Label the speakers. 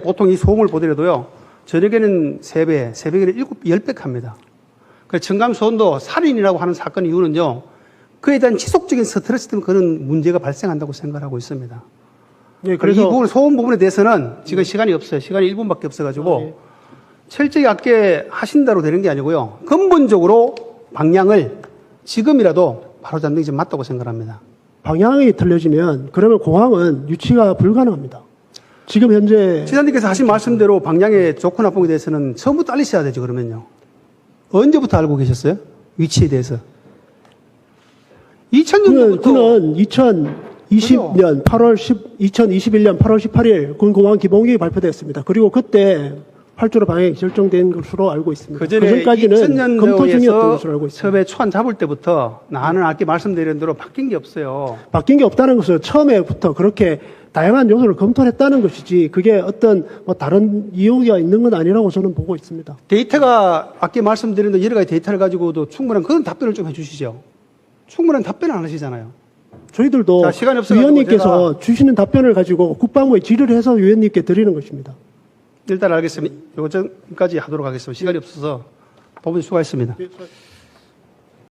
Speaker 1: 보통 이 소음을 보더라도요, 저녁에는 3배, 새벽에는 7, 10배 합니다. 그 청강소원도 살인이라고 하는 사건 이유는요, 그에 대한 지속적인 스트레스 때문에 그런 문제가 발생한다고 생각하고 있습니다.
Speaker 2: 예,
Speaker 1: 그래서 이 부분, 소음 부분에 대해서는 지금 시간이 없어요. 시간이 1분밖에 없어가지고,
Speaker 2: 아, 예.
Speaker 1: 철저히 아껴 하신다로 되는 게 아니고요. 근본적으로 방향을 지금이라도 바로잡는 게좀 맞다고 생각합니다.
Speaker 2: 방향이 틀려지면 그러면 공항은 유치가 불가능합니다. 지금 현재
Speaker 1: 지사님께서 하신 말씀대로 방향의 좋고 나쁨에 대해서는 처음부터 알리셔야 되죠, 그러면요. 언제부터 알고 계셨어요? 위치에 대해서.
Speaker 2: 그는,
Speaker 1: 2000년도부터
Speaker 2: 그는 2020년 8월 10, 2021년 8월 18일 군 공항 기본계획이 발표됐습니다. 그리고 그때 8조로 방향이 결정된 것으로 알고 있습니다.
Speaker 1: 그 전에
Speaker 2: 그전까지는 검토 중이었던
Speaker 1: 2000년도에서
Speaker 2: 것으로 알고 있습니다.
Speaker 1: 처음에 초안 잡을 때부터 나는 아까 말씀드린 대로 바뀐 게 없어요.
Speaker 2: 바뀐 게 없다는 것은 처음에부터 그렇게 다양한 요소를 검토를 했다는 것이지 그게 어떤 뭐 다른 이유가 있는 건 아니라고 저는 보고 있습니다.
Speaker 1: 데이터가 아까 말씀드린 대로 여러 가지 데이터를 가지고도 충분한 그런 답변을 좀 해주시죠. 충분한 답변을 안 하시잖아요.
Speaker 2: 저희들도
Speaker 1: 자, 시간이
Speaker 2: 위원님께서 주시는 답변을 가지고 국방부에 질의를 해서 위원님께 드리는 것입니다.
Speaker 1: 일단 알겠습니다. 요거 전까지 하도록 하겠습니다. 시간이 없어서 법원 수고하셨습니다.
Speaker 2: 예, 저-